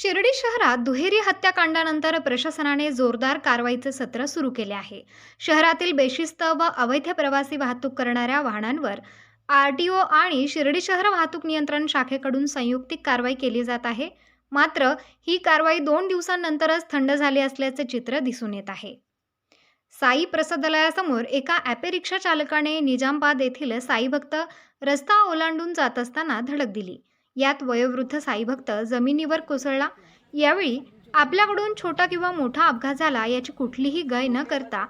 शिर्डी शहरात दुहेरी हत्याकांडानंतर प्रशासनाने जोरदार कारवाईचे सत्र सुरू केले आहे. शहरातील बेशिस्त व अवैध प्रवासी वाहतूक करणाऱ्या वाहनांवर आर टी ओ आणि शिर्डी शहर वाहतूक नियंत्रण शाखेकडून संयुक्तिक कारवाई केली जात आहे. मात्र ही कारवाई दोन दिवसांनंतरच थंड झाली असल्याचे चित्र दिसून येत आहे. साई प्रसादालयासमोर एका ॲपे रिक्षा चालकाने निजामबाद येथील साई भक्त रस्ता ओलांडून जात असताना धडक दिली. यात वयोवृद्ध साईभक्त जमिनीवर कोसळला. यावेळी आपल्याकडून छोटा किंवा मोठा अपघात झाला याची कुठलीही गय न करता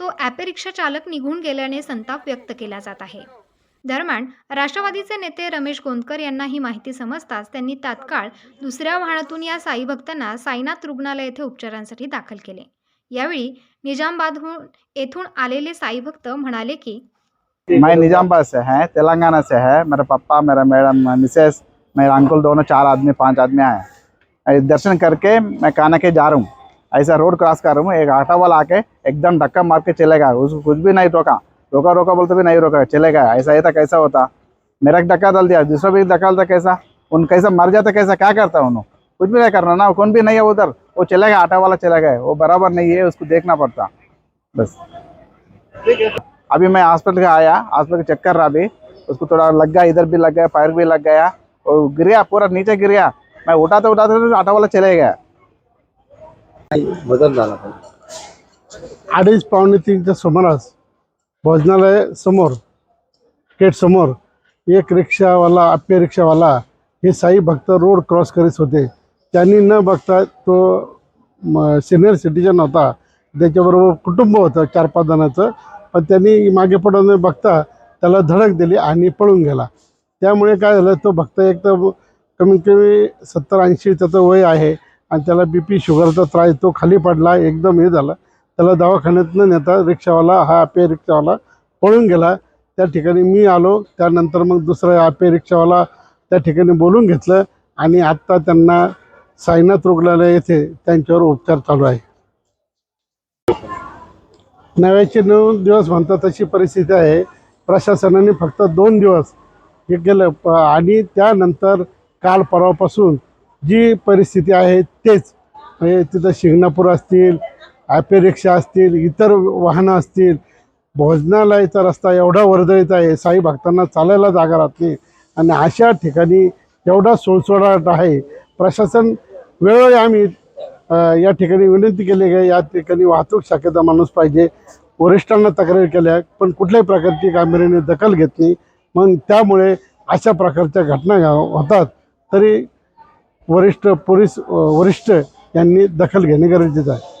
तो ॲपे रिक्षा चालक निघून गेल्याने संताप व्यक्त केला जात आहे. दरम्यान राष्ट्रवादीचे नेते रमेश गोंदकर यांना ही माहिती समजताच त्यांनी तात्काळ दुसऱ्या वाहनातून या साई भक्तांना साईनाथ रुग्णालय येथे उपचारांसाठी दाखल केले. यावेळी निजामबादहून येथून आलेले साई भक्त म्हणाले की मैं निजामबाद से है तेलंगाना से है मेरे पापा मेरा मैडम मिसेस मेरा अंकल दोनों चार आदमी, पाँच आदमी आए। दर्शन करके मैं काना के जा रहा हूँ। ऐसा रोड क्रॉस कर रहा हूँ, एक ऑटो वाला आके एकदम धक्का मार के चले गया। उसको कुछ भी नहीं रोका। रोका रोका बोलते भी नहीं रोका, चले गया। ऐसा था, कैसा होता? मेरा एक धक्का डाल दिया। दूसरा भी धक्का डालता, कैसा? उन कैसा मर जाता, कैसा? क्या करता उन्होंने कुछ भी नहीं करना, ना कौन भी नहीं है उधर। वो चले गया आटा वाला चला गया। वो बराबर नहीं है, उसको देखना पड़ता। बस। अभी मैं हॉस्पिटल का आया हॉस्पिटल चेक कर रहा अभी उसको थोड़ा लग गया, इधर भी लग गया, पैर भी लग गया। गिर गया पूरा नीचे गिर गया मैं उठाते उठाते ऑटो वाला चले गया। बदल झाला अडीच पावणे तीनच्या सुमारास भोजनालय समोर गेट समोर एक रिक्षावाला आप्य रिक्षावाला हे साई भक्त रोड क्रॉस करीत होते. त्यांनी न बघता तो सिनियर सिटीजन होता त्याच्याबरोबर कुटुंब होतं चार पाच जणांचं. पण त्यांनी मागे पडून न बघता त्याला धडक दिली आणि पळून गेला. त्यामुळे काय झालं तो भक्त एक तर कमीत कमी सत्तर ऐंशी त्याचं वय आहे आणि त्याला बी पी शुगरचा त्रास तो खाली पडला एकदम हे झालं. त्याला दवाखान्यात न नेता रिक्षावाला हा पे रिक्षावाला पळून गेला. त्या ठिकाणी मी आलो त्यानंतर मग दुसरा आपे रिक्षावाला त्या ठिकाणी बोलून घेतलं आणि आत्ता त्यांना साईनाथ रुग्णालय येथे त्यांच्यावर उपचार चालू आहे. नव्याचे नऊ दिवस म्हणतात तशी परिस्थिती आहे. प्रशासनाने फक्त दोन दिवस हे केलं. प आणि त्यानंतर काल परवापासून जी परिस्थिती आहे तेच. म्हणजे तिथं शिंगणापूर असतील ॲपे रिक्षा असतील इतर वाहनं असतील भोजनालयाचा रस्ता एवढा वर्दळीत आहे साई भक्तांना चालायला जागा राहत नाही. आणि अशा ठिकाणी एवढा सुळसुळाट आहे. प्रशासन वेळोवेळी आम्ही या ठिकाणी विनंती केली आहे या ठिकाणी वाहतूक शाखेचा माणूस पाहिजे. वरिष्ठांना तक्रार केल्या पण कुठल्याही प्रकारची गांभीर्याने दखल घेत नाही. मग त्यामुळे अशा प्रकारच्या घटना होतात. तरी वरिष्ठ पोलीस वरिष्ठ यांनी दखल घेणे गरजेचं आहे.